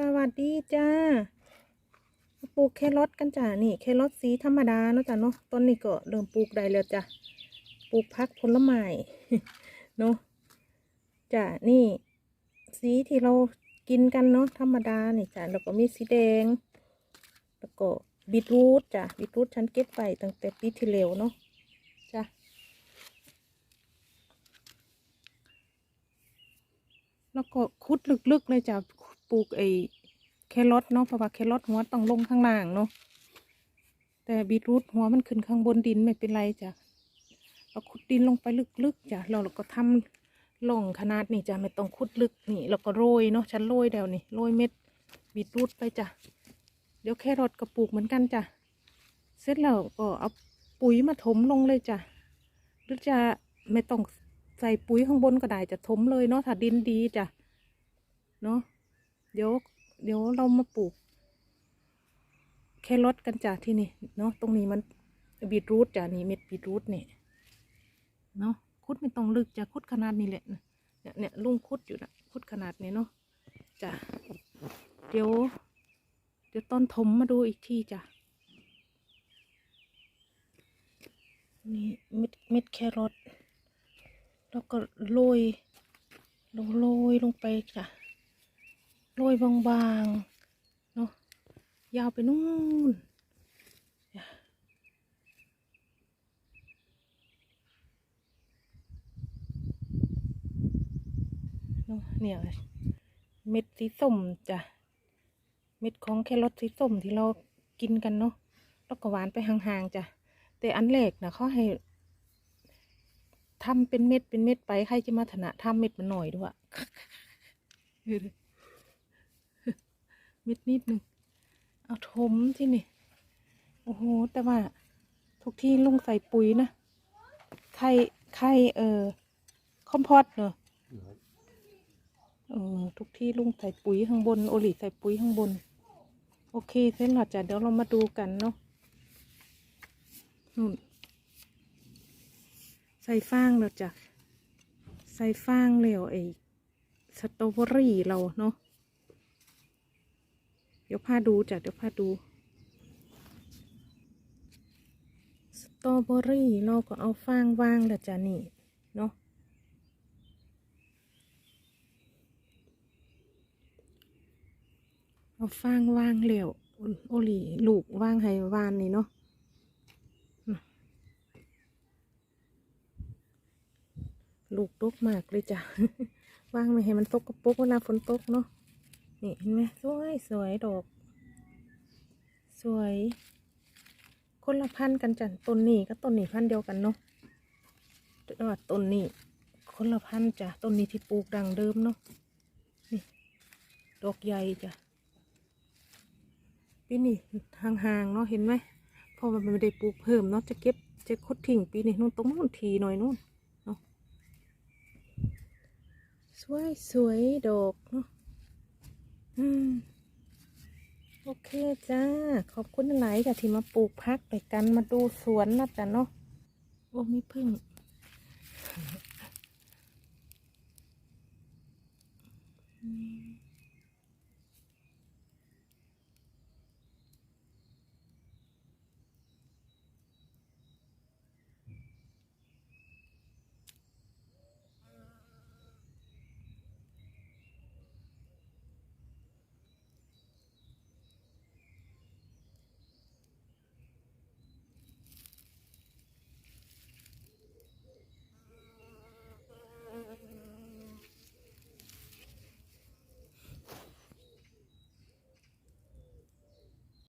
สวัสดีจ้าปลูกแครอทกันจ้ะนี่แครอทสีธรรมดาเนาะจ้ะเนาะต้นนี้ก็เริ่มปลูกได้แล้วจ้ะปลูกพักผลไม้เนาะจ้ะนี่ สีที่เรากินกันเนาะธรรมดานี่จ้ะแล้วก็มีสีแดง แล้วก็บีทรูทจ้ะบีทรูทฉันเก็บไปตั้งแต่ปีที่แล้วเนาะจ้ะแล้วก็คุดลึกๆเลยจ้ะ ปลูกไอ้แครอทเนาะเพราะว่าแครอทหัวต้องลงข้างล่างเนาะแต่บีทรูทหัวมันขึ้นข้างบนดินไม่เป็นไรจ้ะเราขุดดินลงไปลึกๆจ้ะเราเราก็ทำล่องขนาดนี้จ้ะไม่ต้องขุดลึกนี่เราก็โรยเนาะฉันโรยแล้วนี่โรยเม็ดบีทรูทไปจ้ะเดี๋ยวแครอทก็ปลูกเหมือนกันจ้ะเสร็จแล้วก็เอาปุ๋ยมาถมลงเลยจ้ะหรือจะไม่ต้องใส่ปุ๋ยข้างบนก็ได้จะถมเลยเนาะถ้าดินดีจ้ะเนาะ เดี๋ยว เดี๋ยวเรามาปลูกแครอทกันจ้ะที่นี่เนาะตรงนี้มันบีทรูทจ้ะนี่เม็ดบีทรูทเนี่ยเนาะคุดไม่ต้องลึกจ้ะคุดขนาดนี้แหละเนี่ยเนี่ยลุงคุดอยู่นะคุดขนาดนี้เนาะจ้ะเดี๋ยว เดี๋ยวตอนถมมาดูอีกทีจ้ะนี่เม็ดเม็ดแครอทแล้วก็โรยลงโรยลงไปจ้ะ โรยบางๆเนาะยาวไปนู่นเนาะเนี่ยเม็ดสีส้มจ้ะเม็ดของแครอทสีส้มที่เรากินกันเนาะแล้วก็หวานไปห่างๆจ้ะแต่อันแรกนะเขาให้ทำเป็นเม็ดเป็นเม็ดไปใครจะมาถนัดทำเม็ดมันหน่อยด้วย เม็ดนิดหนึ่งเอาถมที่นี่ โอ้โห แต่ว่าทุกที่ลุงใส่ปุ๋ยนะไข่ไข่เออคอมพอสเนอะเออทุกที่ลุงใส่ปุ๋ยข้างบน โอลิใส่ปุ๋ยข้างบน โอเคเสร็จแล้วจ้ะเดี๋ยวเรามาดูกันเนาะนู่นใส่ฟางแล้วจ้ะใส่ฟางแล้วไอ้สตรอเบอรี่เราเนาะ เดี๋ยวพาดูจ้ะเดี๋ยวพาดู สตรอเบอรี่เราก็เอาฟางวางแล้วจ้ะนี่ เนาะเอาฟางวางแล้วโอลีลูกวางให้วานนี่เนาะลูกตกมากเลยจ้ะวางไม่ให้มันตกกระปุกเวลาฝนตกเนาะ นี่เห็นไหมสวยสวยดอก สวย คนละพันกันจ้ะต้นนี้ก็ต้นนี้พันเดียวกันเนาะแต่ว่าต้นนี้คนละพันจ้ะต้นนี้ที่ปลูกดังเดิมเนาะนี่ดอกใหญ่จ้ะปีนี้ห่างๆเนาะเห็นไหมเพราะมันไม่ได้ปลูกเพิ่มเนาะจะเก็บจะคดทิ้งปีนี้นู่นตรงนู้นทีหน่อยนู่นเนาะสวยสวยดอกเนาะ โอเคจ้า ขอบคุณหลายจ้ะที่มาปลูกพักไปกันมาดูสวนนะจ้ะเนาะโอ้มีพึ่งอืม